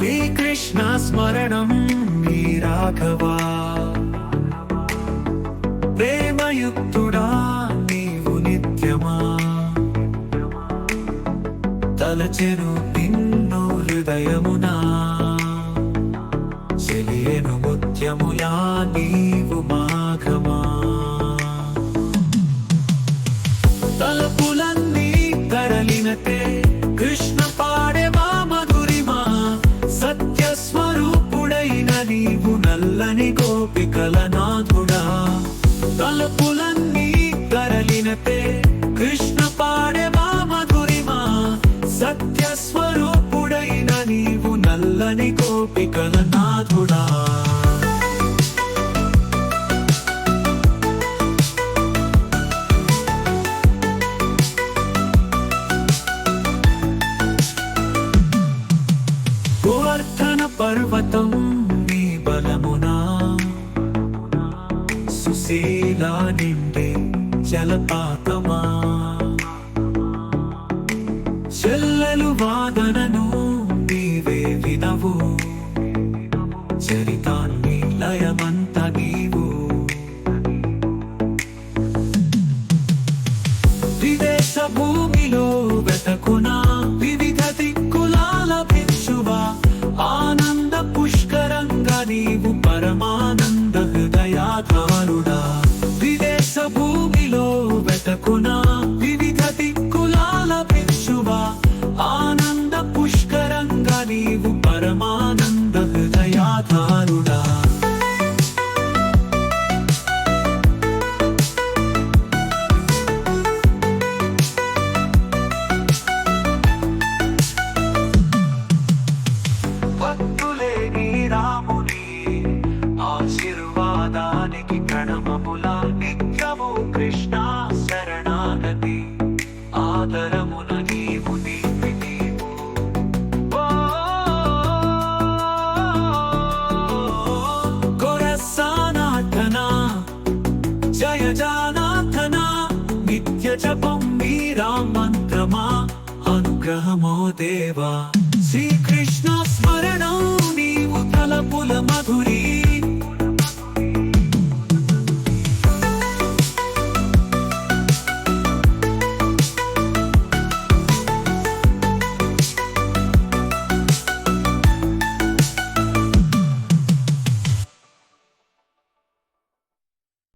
శ్రీకృష్ణ స్మరణం మీ రాఘవా. ప్రేమయుక్తుడా నీవు నిత్యమా. తలచెను నిన్ను హృదయమునా. చెలియను ముత్యముయా నీ గోపికల నాథుడా తలుపులన్నీ తరలినతే కృష్ణ పాడేవా మధురిమా. సత్య స్వరూపుడైన నీవు నల్లని గోపికల నాథుడా పర్వతం సుశీలా నిండే జలపాతమా? చెల్లలు వాదనను నీవే వినవు. చరితాన్ని లయమంత నీవు. విదేశ భూమిలో వెతకునా వివిధ దిక్కులా లభించువా ఆనంద పుష్కరంగా నీవు పరమా నీవు జపం మీరా మంత్రమా అనుగ్రహమో దేవా. శ్రీకృష్ణ స్మరణం నీవు తలపుల మధురీ.